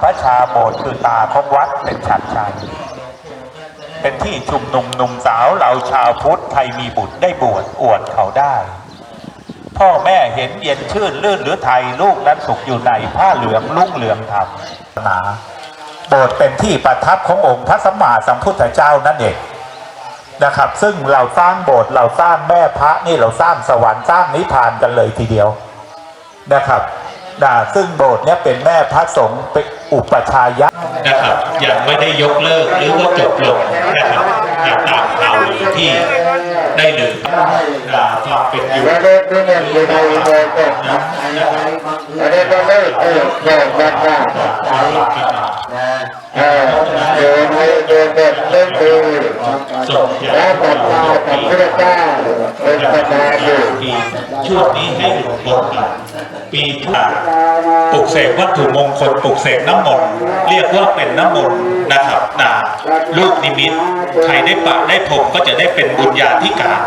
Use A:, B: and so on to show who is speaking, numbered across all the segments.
A: พระชาโบสถ์คือตาของวัดเป็นฉัดชัย เป็นที่ชุมนุมหนุ่มสาวเหล่าชาวพุทธไทยมีบุตรได้บวชอวดเขาได้ พ่อแม่เห็นเย็นชื่นลื่นหรือไทยลูกนั้นสุขอยู่ในผ้าเหลืองลุ่งเหลืองธรรมนาโบสถ์เป็นที่ประทับขององค์พระสัมมาสัมพุทธเจ้านั่นเองนะครับ ซึ่งเราสร้างโบสถ์เราสร้างแม่พระนี่เราสร้างสวรรค์สร้างนิพพานกันเลยทีเดียวนะครับนะซึ่งโบสถ์เนี่ยเป็นแม่พระสงฆ์เป็น อุปชายะนะครับยังไม่ได้ยกเลิกหรือว่าจบลงนะครับตามข่าวลือที่ได้ลือนะความเป็นอยู่
B: Ada dengan budaya kita. Ada dengan eh kita. Eh, ini kita itu.
A: ส่งจาก
B: Dapat kita kita berpengaruh.
A: ปี ช่วงนี้ให้อยู่ลงกันปีทุกปลุกเสกวัตถุมงคลปลุกเสกน้ำมนต์เรียกว่าเป็นน้ำมนต์นะครับนะลูกนิมิตใครได้ปะได้ผมก็จะได้เป็นบุญญาธิการ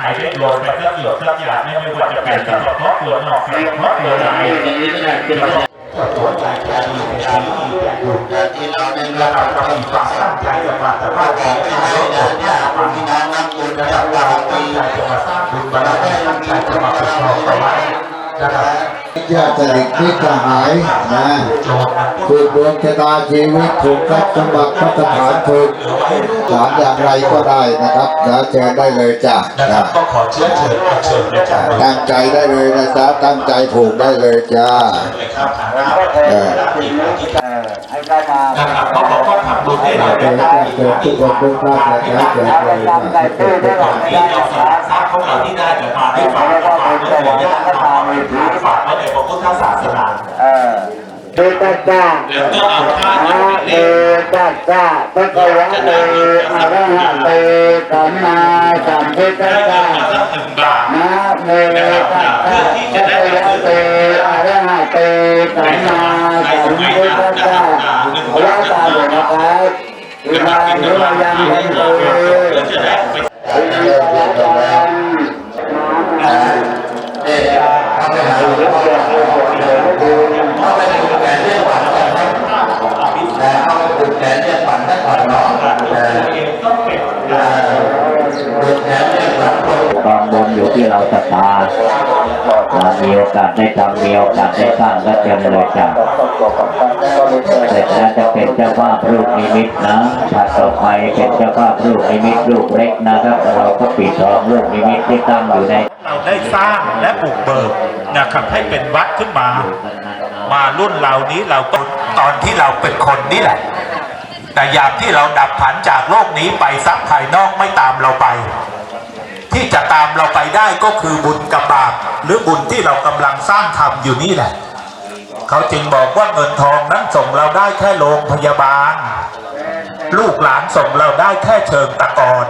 A: ใครได้รวมไปสักหยดสักอย่างไม่ว่าจะเป็นกับครอบครัวนอกจากครอบครัวใน
B: ที่เราได้รับความตั้งใจจะมาแต่ว่าของที่ให้เนี่ยเนี่ยมีน้ำน้ำคุณระดับเราปีเราได้ ตั้งใจจะมาประกอบเอาไว้นะครับ
C: ญาติสนิทมิตรสหายนะคือดวงชะตาชีวิตถูกทรัพย์สมบัติพัฒฐานถูกสารอย่างไรก็ได้นะครับนะเชิญได้เลยจ้ะ
A: นะครับ
C: นะ
A: ก็ขอเชื้อเชิญขอเชิญเลยครับ
C: ตั้งใจได้เลยนะจ๊ะตั้งใจผูกได้เลยจ้า
A: เลยครับ
C: เออ
B: ให้ได้มา
A: นะครับเขาบอกว่าทำบุญได้เลย
C: เกิดเกิดทุกคนทุกท่านนะครับเกิดเลยนะทุกคนทุกท่าน
A: ที่ เราสารทรัพย์ของเราที่ได้จะมาให้ฝากฝากไว้ในญาติเราฝากไว้ในพระพุทธศาสนา
B: เออดูตาจ้า
A: แล้วก็เอาผ้า
B: นะ
A: ที่เป็นเล
B: ดู
A: ข
B: ตาจ้าพระกวะเตอะระหะเตสัมมาสัมพุทธัส
A: ได้
B: สะ
A: เงินมาสักหนึ่งบาท
B: นะโมตัสสะภะคะวะโตอะระหะโตสัมมาสัมพุทธัสสะพระตาบุตรนะครับอิมานิวยังเห็นโต
A: เพื่อจะได้ไป
B: อินทรยัง
D: ค ที่เราศรัทธาเรามีโอกาสได้ทำมีโอกาสได้สร้างก็เจริญเลยจ้ะเสร็จแล้วจะเป็นเจ้าภาพรูปนิมิตนะถ้าต่อไปเป็นเจ้าภาพรูปนิมิตรูปเล็กนะครับเราก็ปิดทองรูปนิมิตที่ตั้งอยู่ใน
A: เราได้สร้างและบุกเบิกนะครับให้เป็นวัดขึ้นมา มารุ่นเรานี้เราก็ตอนที่เราเป็นคนนี่แหละ แต่อยากที่เราดับผันจากโลกนี้ไปซักภายนอกไม่ตามเราไป เราไปได้ก็คือบุญกับบาปหรือบุญที่เรากำลังสร้างทำอยู่นี่แหละ เขาจึงบอกว่าเงินทองนั้นส่งเราได้แค่โรงพยาบาล ลูกหลานส่งเราได้แค่เชิงตะกอน